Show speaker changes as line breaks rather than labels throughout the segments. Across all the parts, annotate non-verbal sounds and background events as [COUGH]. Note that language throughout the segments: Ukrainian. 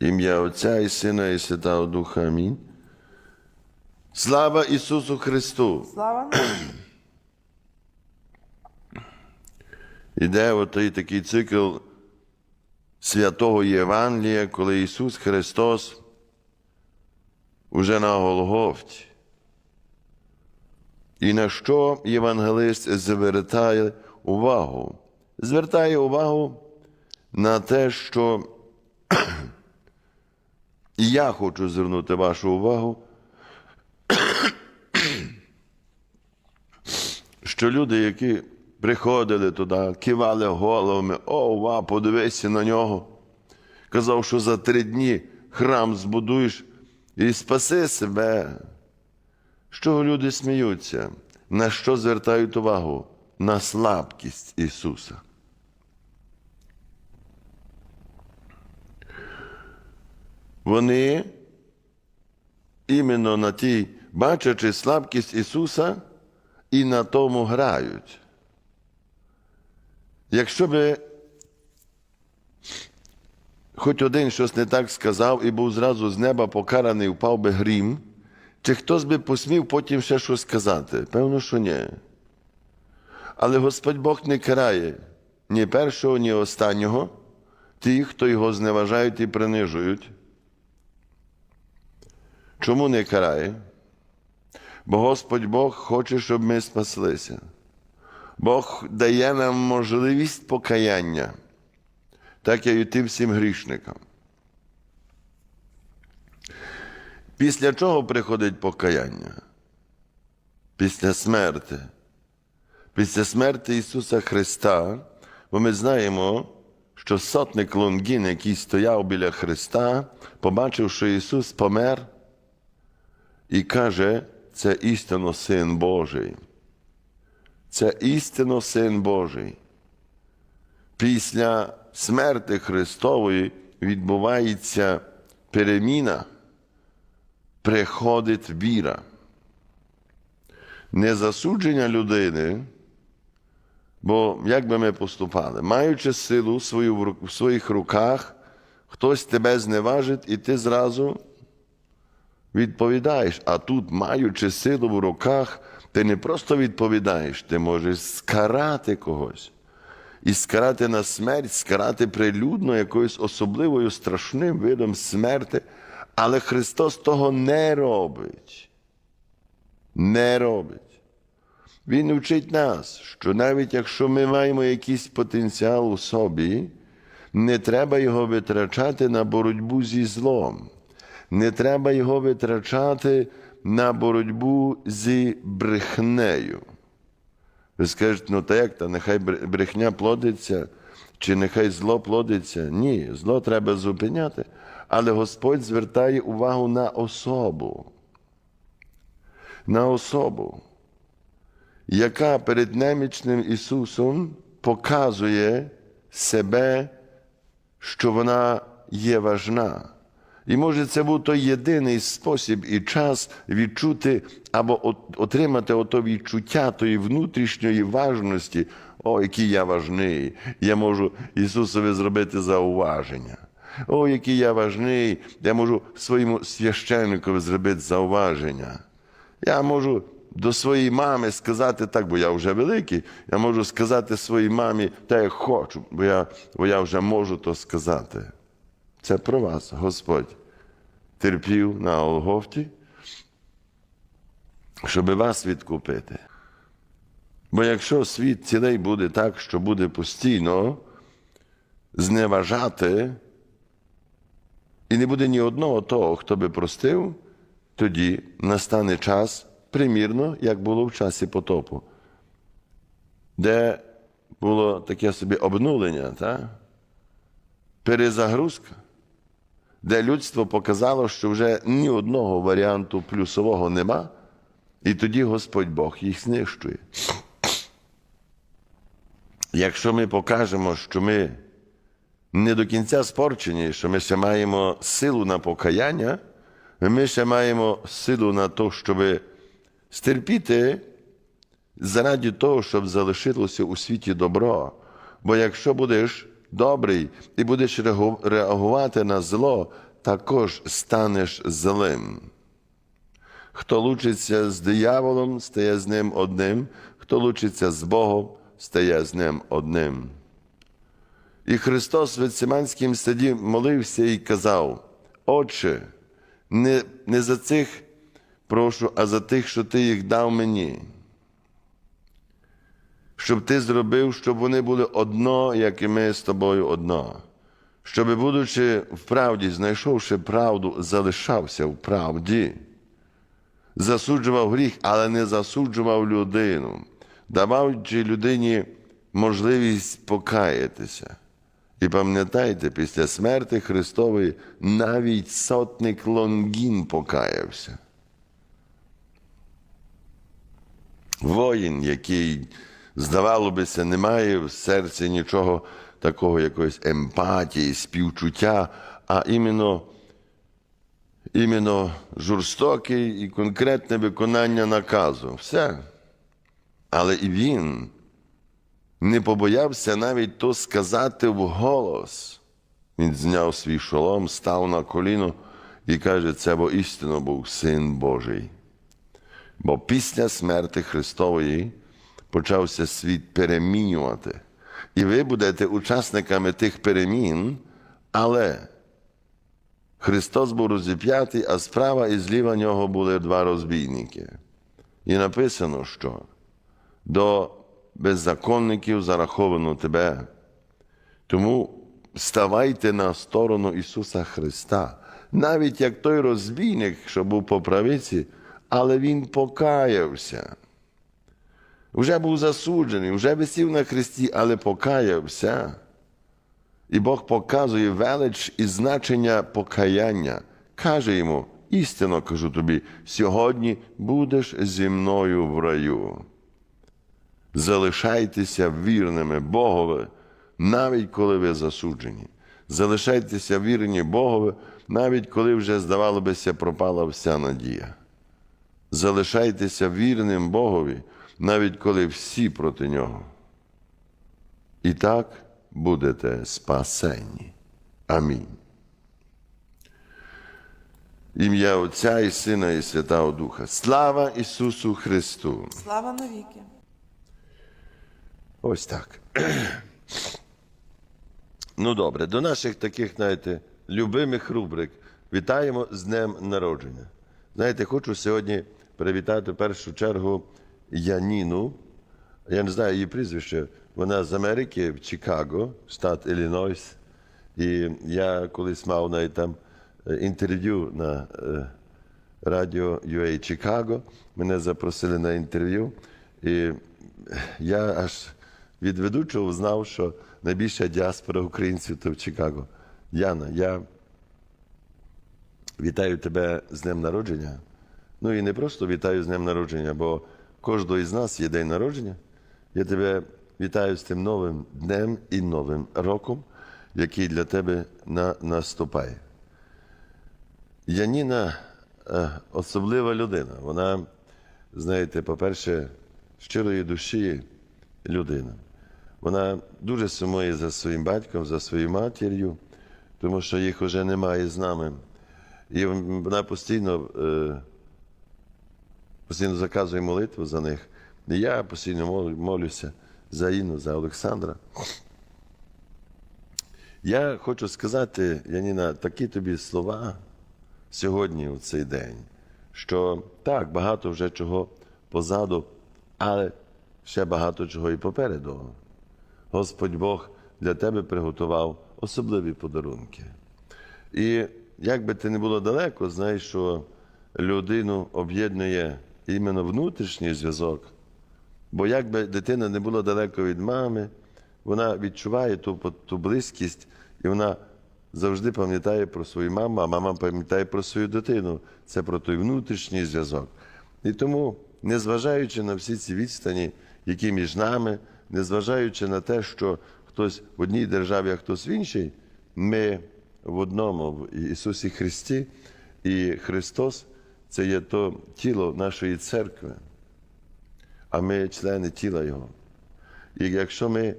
Ім'я Отця і Сина, і Святого Духа. Амінь. Слава Ісусу Христу!
Слава.
Іде отий такий цикл святого Євангелія, коли Ісус Христос уже на Голгофті. І на що євангелист звертає увагу? Звертає увагу на те, що і я хочу звернути вашу увагу, [COUGHS] що люди, які приходили туди, кивали головами, о, ва, подивися на нього. Казав, що за три дні храм збудуєш і спаси себе. З чого люди сміються? На що звертають увагу? На слабкість Ісуса. Вони іменно на тій, бачачи слабкість Ісуса, і на тому грають. Якщо би хоч один щось не так сказав і був зразу з неба покараний, впав би грім, чи хтось би посмів потім ще щось сказати? Певно, що ні. Але Господь Бог не карає ні першого, ні останнього, тих, хто його зневажають і принижують. Чому не карає? Бо Господь Бог хоче, щоб ми спаслися. Бог дає нам можливість покаяння, так як і тим всім грішникам. Після чого приходить покаяння? Після смерти. Після смерти Ісуса Христа, бо ми знаємо, що сотник Лонгін, який стояв біля Христа, побачив, що Ісус помер, і каже, це істинно Син Божий. Це істинно Син Божий. Після смерти Христової відбувається переміна, приходить віра. Не засудження людини, бо як би ми поступали, маючи силу свою в своїх руках, хтось тебе зневажить, і ти зразу відповідаєш. А тут, маючи силу в руках, ти не просто відповідаєш, ти можеш скарати когось. І скарати на смерть, скарати прилюдно якоюсь особливою страшним видом смерти. Але Христос того не робить. Не робить. Він вчить нас, що навіть якщо ми маємо якийсь потенціал у собі, не треба його витрачати на боротьбу зі злом. Не треба його витрачати на боротьбу зі брехнею. Ви скажете, ну та як то, нехай брехня плодиться, чи нехай зло плодиться. Ні, зло треба зупиняти. Але Господь звертає увагу на особу. На особу, яка перед немічним Ісусом показує себе, що вона є важна. І може це був той єдиний спосіб і час відчути або отримати ото відчуття тої внутрішньої важності, о, який я важний, я можу Ісусові зробити зауваження. О, який я важний, я можу своєму священникові зробити зауваження. Я можу до своєї мами сказати так, бо я вже великий, я можу сказати своїй мамі так, як хочу, бо я, бо я вже можу то сказати. Це про вас, Господь терпів на Олгофті, щоб вас відкупити. Бо якщо світ цілий буде так, що буде постійно зневажати, і не буде ні одного того, хто би простив, тоді настане час примірно, як було в часі потопу, де було таке собі обнулення, та? перезагрузка де людство показало, що вже ні одного варіанту плюсового нема, і тоді Господь Бог їх знищує. Якщо ми покажемо, що ми не до кінця спорчені, що ми ще маємо силу на покаяння, ми ще маємо силу на те, щоб стерпіти заради того, щоб залишилося у світі добро. Бо якщо будеш добрий і будеш реагувати на зло, також станеш злим. Хто лучиться з дияволом, стає з ним одним, хто лучиться з Богом, стає з ним одним. І Христос в Гециманському саді молився і казав: Отче, не, не за цих прошу, а за тих, що ти їх дав мені. Щоб ти зробив, щоб вони були одно, як і ми з тобою одно. Щоб, будучи в правді, знайшовши правду, залишався в правді засуджував гріх, але не засуджував людину, даваючи людині можливість покаятися. І пам'ятайте, після смерти Христової навіть сотник Лонгін покаявся. Воїн, який, здавало бися, не має в серці нічого такого, якоїсь емпатії, співчуття, а іменно іменно жорстоке і конкретне виконання наказу. Все. Але і він не побоявся навіть то сказати вголос. Він зняв свій шолом, став на коліно і каже, це бо істинно був син Божий. Бо після смерти Христової почався світ перемінювати. І ви будете учасниками тих перемін, але Христос був розіп'ятий, а справа і зліва нього були два розбійники. І написано, що до беззаконників зараховано тебе. Тому ставайте на сторону Ісуса Христа, навіть як той розбійник, що був по правиці, але Він покаявся. Вже був засуджений, вже висів на хресті, але покаявся. І Бог показує велич і значення покаяння. Каже йому: істинно кажу тобі, сьогодні будеш зі мною в раю. Залишайтеся вірними Богові, навіть коли ви засуджені. Залишайтеся вірні Богові, навіть коли вже, здавало бися, пропала вся надія. Залишайтеся вірним Богові, навіть коли всі проти нього. І так будете спасені. Амінь. Ім'я Отця і Сина, і Святого Духа. Слава Ісусу Христу!
Слава навіки.
Ось так. Ну добре, до наших таких, знаєте, любимих рубрик. Вітаємо з Днем народження. Знаєте, хочу сьогодні привітати в першу чергу Яніну. Я не знаю її прізвище. Вона з Америки, в Чикаго, штат Іллінойс. І я колись мав навіть там е, інтерв'ю на е, радіо UA Чикаго. Мене запросили на інтерв'ю. І я аж від ведучого знав, що найбільша діаспора українців то в Чикаго. Яна, я вітаю тебе з днем народження. Ну і не просто вітаю з днем народження, бо кожного із нас є день народження. Я тебе вітаю з тим новим днем і новим роком, який для тебе на, наступає. Яніна е, особлива людина. Вона, знаєте, по-перше, щирої душі людина. Вона дуже сумує за своїм батьком, за своєю матір'ю, тому що їх вже немає з нами. І вона постійно, е, постійно заказує молитву за них. І я постійно молюся за Інну, за Олександра. Я хочу сказати, Яніна, такі тобі слова сьогодні, у цей день, що так, багато вже чого позаду, але ще багато чого і попереду. Господь Бог для тебе приготував особливі подарунки. І як би ти не було далеко, знаєш, що людину об'єднує іменно внутрішній зв'язок. Бо як би дитина не була далеко від мами, вона відчуває ту, ту близькість, і вона завжди пам'ятає про свою маму, а мама пам'ятає про свою дитину. Це про той внутрішній зв'язок. І тому, незважаючи на всі ці відстані, які між нами, незважаючи на те, що хтось в одній державі, а хтось в іншій, ми в одному, в Ісусі Христі, і Христос це є то тіло нашої церкви, а ми члени тіла Його. І якщо ми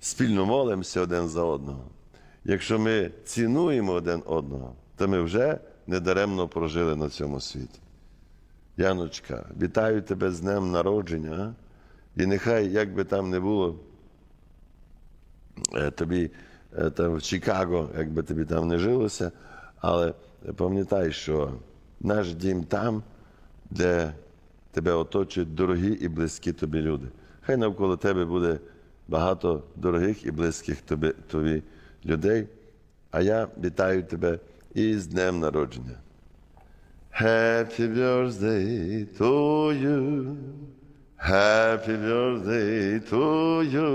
спільно молимося один за одного, якщо ми цінуємо один одного, то ми вже недаремно прожили на цьому світі. Яночка, вітаю тебе з днем народження. І нехай, як би там не було, е, тобі е, там в Чикаго, як би тобі там не жилося, але пам'ятай, що наш дім там, де тебе оточують дорогі і близькі тобі люди. Хай навколо тебе буде багато дорогих і близьких тобі, тобі людей. А я вітаю тебе із днем народження. Happy birthday to you. Happy birthday to you.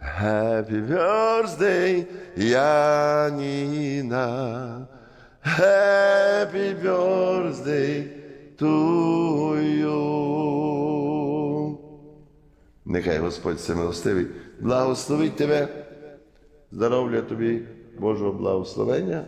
Happy birthday, Janina. Happy birthday to you. Нехай Господь всемилостивий благословить тебе, здоров'я тобі, Божого благословення.